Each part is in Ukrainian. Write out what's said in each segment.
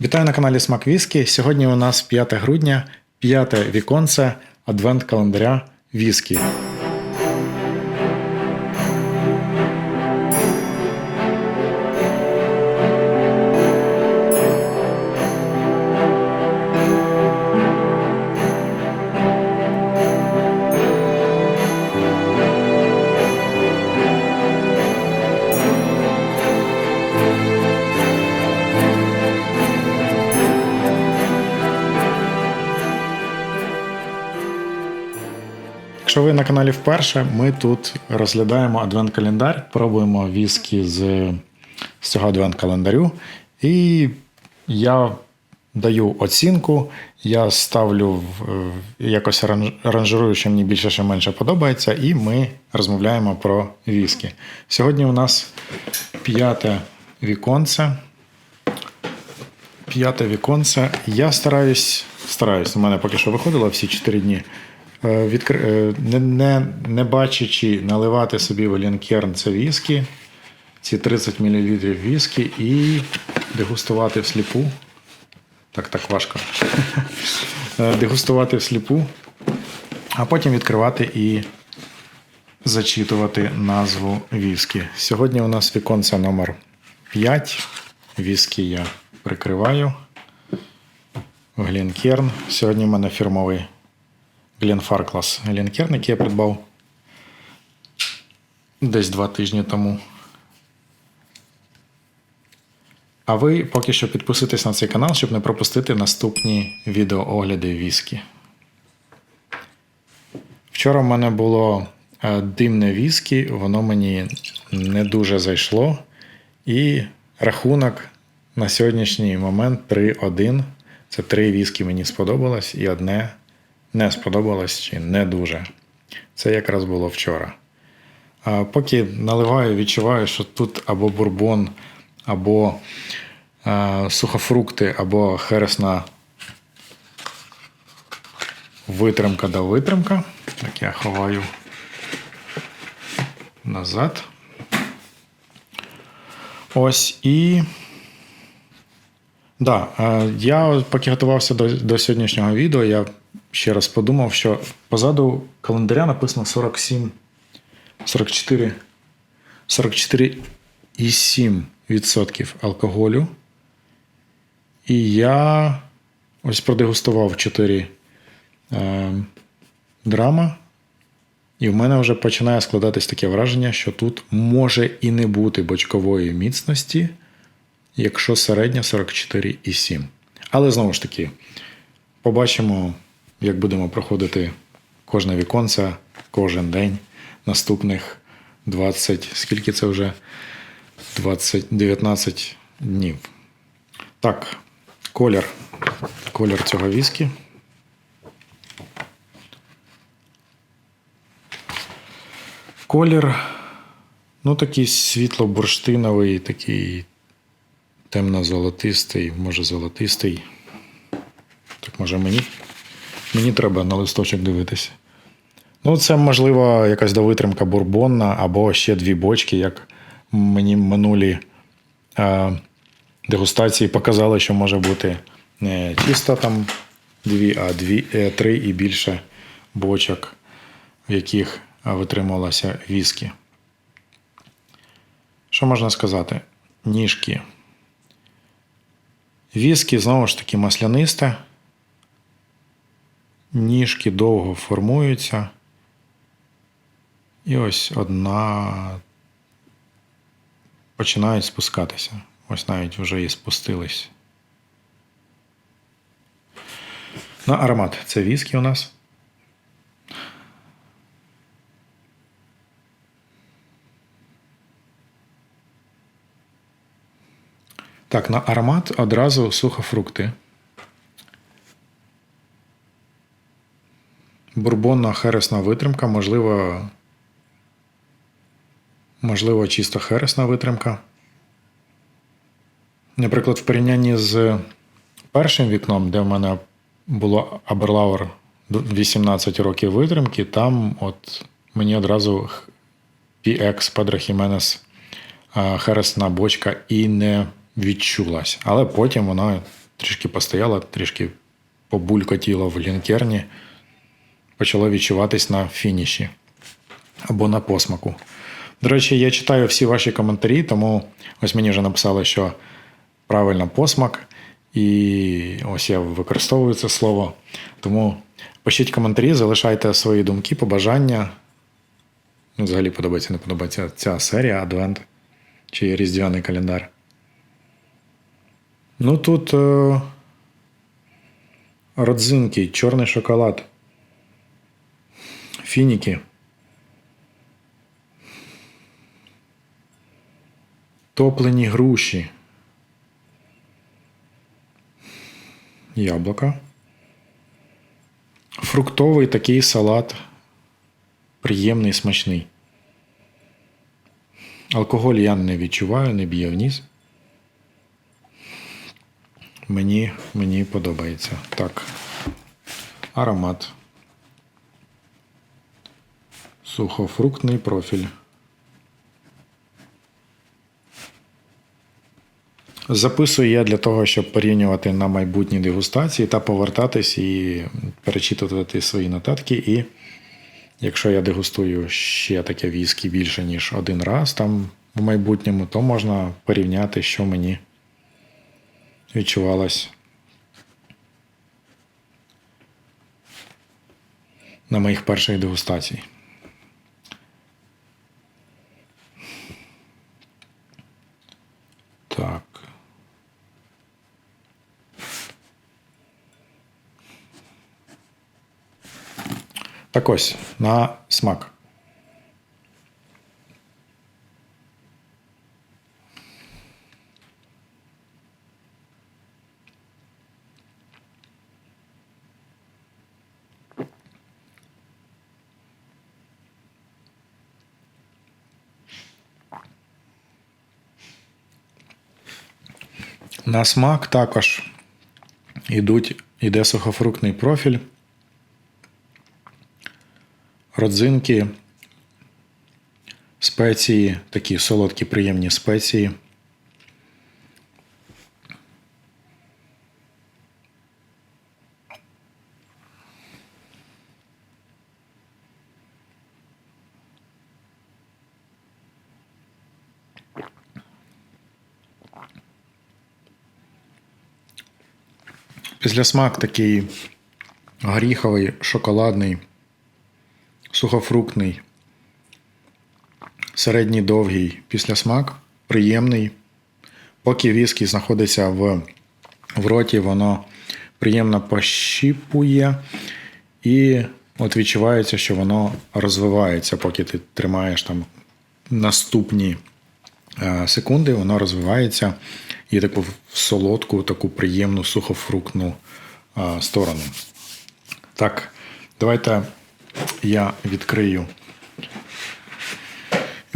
Вітаю на каналі Смак Віскі. Сьогодні у нас 5 грудня, п'яте віконце адвент календаря Віскі. Якщо ви на каналі вперше, ми тут розглядаємо адвент-календар, пробуємо віскі з, з цього адвент-календарю. І я даю оцінку, я ставлю якось ранж- ранжирую, що мені більше, що менше подобається, і ми розмовляємо про віскі. Сьогодні у нас п'яте віконце. П'яте віконце. Я стараюсь, стараюсь, у мене поки що виходило всі 4 дні. Е, Відкр... е, Не, не, не бачачи наливати собі в лінкерн це віскі, ці 30 мл віскі і дегустувати всліпу. Так, так важко. Е, Дегустувати всліпу, а потім відкривати і зачитувати назву віскі. Сьогодні у нас віконце номер 5. Віскі я прикриваю. Глінкерн. Сьогодні в мене фірмовий Гленфарклас Глінкерн, який я придбав десь два тижні тому. А ви поки що підписуйтесь на цей канал, щоб не пропустити наступні відеоогляди віскі. Вчора в мене було е, димне віскі, воно мені не дуже зайшло. І рахунок на сьогоднішній момент 3-1. Це три віскі мені сподобалось, і одне не сподобалось чи не дуже. Це якраз було вчора. А поки наливаю, відчуваю, що тут або бурбон, або е, сухофрукти, або хересна витримка да витримка. Так я ховаю назад. Ось і. Да, е, я поки готувався до, до сьогоднішнього відео, я ще раз подумав, що позаду календаря написано 47, 44, 44,7% алкоголю. І я ось продегустував 4 е, драма. І в мене вже починає складатись таке враження, що тут може і не бути бочкової міцності, якщо середня 44,7. Але знову ж таки, побачимо, як будемо проходити кожне віконце кожен день наступних 20, скільки це вже? 20, 19 днів. Так, колір. Колір цього віскі. Колір, ну такий світло-бурштиновий, такий темно-золотистий, може золотистий. Так може мені? Мені треба на листочок дивитися. Ну, це, можливо, якась довитримка бурбонна або ще дві бочки, як мені минулі е, дегустації показали, що може бути не чисто там дві, а дві, е, три і більше бочок, в яких е, витримувалося віскі. Що можна сказати? Ніжки. Віскі знову ж таки маслянисте. Ніжки довго формуються. І ось одна починають спускатися. Ось навіть вже і спустились. На аромат. Це віскі у нас. Так, на аромат одразу сухофрукти. Бурбонна хересна витримка, можливо, можливо, чисто хересна витримка. Наприклад, в порівнянні з першим вікном, де в мене було Аберлауер 18 років витримки, там от мені одразу PX Jimenez е, хересна бочка і не відчулась. Але потім вона трішки постояло, трішки побулькотіло в лінкерні, почало відчуватись на фініші або на посмаку. До речі, я читаю всі ваші коментарі, тому ось мені вже написали, що правильно посмак, і ось я використовую це слово. Тому пишіть коментарі, залишайте свої думки, побажання. Ну, взагалі подобається, не подобається ця серія Адвент чи Різдвяний календар. Ну тут е, родзинки, чорний шоколад, фініки. Топлені груші. Яблука. Фруктовий такий салат. Приємний, смачний. Алкоголь я не відчуваю, не б'є в ніс. Мені, мені подобається. Так. Аромат. Сухофруктний профіль. Записую я для того, щоб порівнювати на майбутні дегустації та повертатись і перечитувати свої нотатки. І якщо я дегустую ще таке віскі більше, ніж один раз там в майбутньому, то можна порівняти, що мені відчувалось на моїх перших дегустацій. Так. Так ось, на смак. На смак також ідуть, іде сухофруктний профіль, родзинки, спеції, такі солодкі, приємні спеції. Післясмак такий горіховий, шоколадний, сухофруктний, середній довгий післясмак, приємний. Поки віскі знаходиться в, в роті, воно приємно пощіпує і от відчувається, що воно розвивається, поки ти тримаєш там наступні е, секунди, воно розвивається і таку солодку, таку приємну сухофруктну е, сторону. Так, давайте я відкрию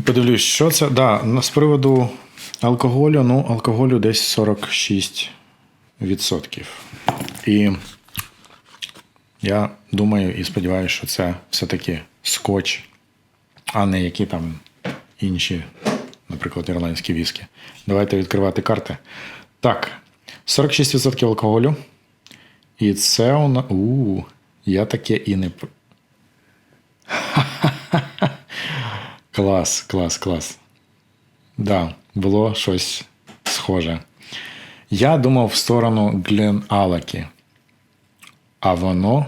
і подивлюсь, що це. Да, з приводу алкоголю, ну, алкоголю десь 46%. І я думаю і сподіваюся, що це все-таки скотч, а не які там інші, наприклад, ірландські віскі. Давайте відкривати карти. Так, 46% алкоголю. І це у нас. Я таке і не. Клас, клас, клас. Да, було щось схоже. Я думав в сторону Глен Алакі. А воно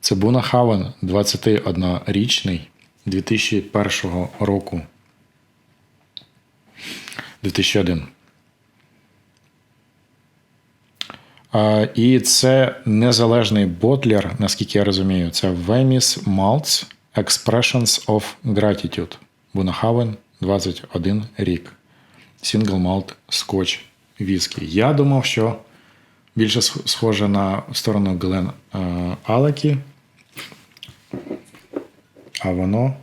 це Буна Хавен, 21-річний 2001 року. 2001. А, і це незалежний ботлер, наскільки я розумію. Це Vemis Malts Expressions of Gratitude. Бунахавен 21 рік. Single Malt Scotch Whisky. Я думав, що більше схоже на сторону Глен е, Алекі. А воно.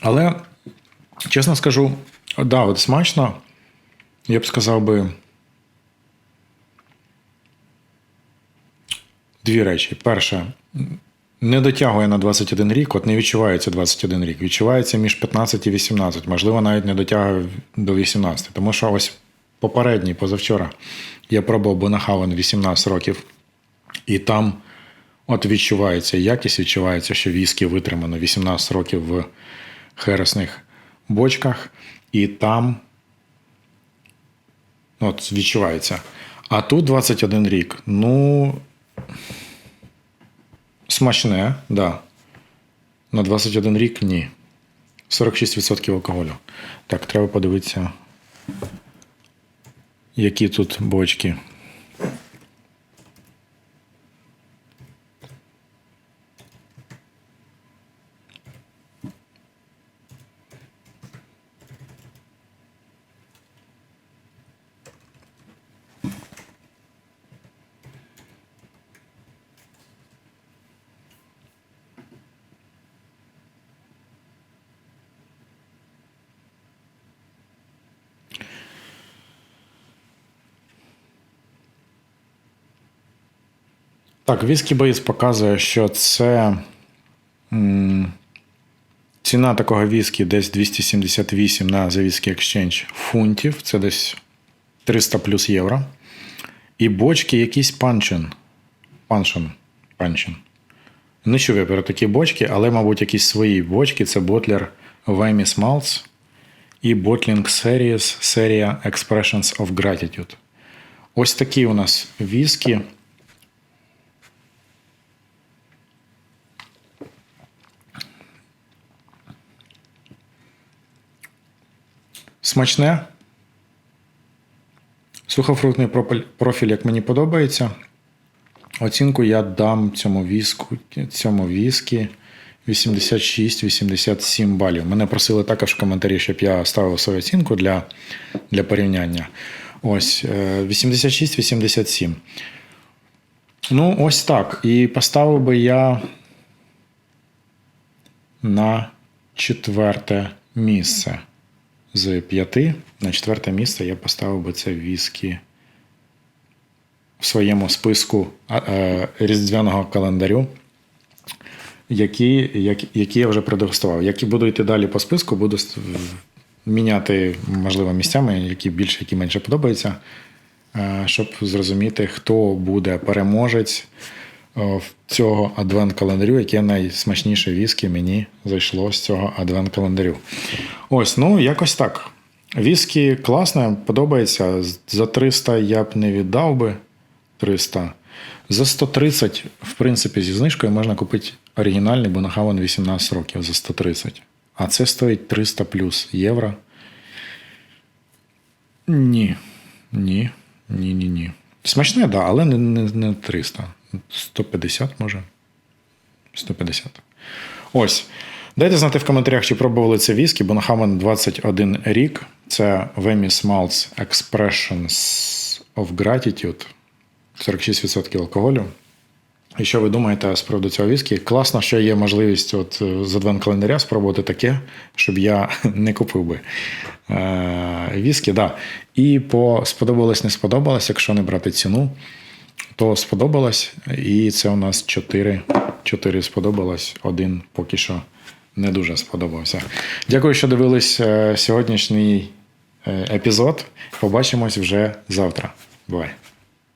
Але, чесно скажу, да, от смачно. Я б сказав би. Дві речі. Перше, Не дотягує на 21 рік, от не відчувається 21 рік. Відчувається між 15 і 18, можливо, навіть не дотягує до 18. Тому що ось попередній, позавчора, я пробував Бонахавен 18 років, і там от відчувається якість, відчувається, що віскі витримано 18 років в хересних бочках, і там от відчувається. А тут 21 рік. Ну. Смачне, да. На 21 рік ні. 46% алкоголю. Так, треба подивитися, які тут бочки. Так, Whisky Base показує, що це м, ціна такого віскі десь 278 на The Whisky Exchange фунтів. Це десь 300 плюс євро. І бочки якісь панчин. Паншин. Панчин. Не чув я про такі бочки, але, мабуть, якісь свої бочки. Це ботлер Wemis Malts і Bottling Series серія Expressions of Gratitude. Ось такі у нас віскі. Смачне. Сухофруктний профіль, як мені подобається. Оцінку я дам цьому віску, цьому віскі 86-87 балів. Мене просили також в коментарі, щоб я ставив свою оцінку для, для порівняння. Ось е, 86-87. Ну, ось так. І поставив би я на четверте місце з п'яти. На четверте місце я поставив би це віскі в своєму списку е, різдвяного календарю, які, які, я вже продегустував. Які буду йти далі по списку, буду міняти, можливо, місцями, які більше, які менше подобаються, е, щоб зрозуміти, хто буде переможець цього адвент-календарю, яке найсмачніше віскі мені зайшло з цього адвент-календарю. Ось, ну, якось так. Віскі класне, подобається. За 300 я б не віддав би. 300. За 130, в принципі, зі знижкою можна купити оригінальний Бонахавен 18 років за 130. А це стоїть 300 плюс євро. Ні. Ні. Ні, ні, ні. Смачне, так, да, але не, не, не 300. 150 може. 150. Ось. Дайте знати в коментарях, чи пробували це віскі. Бонахамен 21 рік. Це Vemis Malts Expressions of Gratitude. 46% алкоголю. І що ви думаєте з приводу цього віскі? Класно, що є можливість от е, з адвент календаря спробувати таке, щоб я не купив би е, віскі. Да. І по сподобалось, не сподобалось, якщо не брати ціну, то сподобалось. І це у нас 4, 4 сподобалось, один поки що не дуже сподобався. Дякую, що дивились е, сьогоднішній е, епізод. Побачимось вже завтра. Бувай!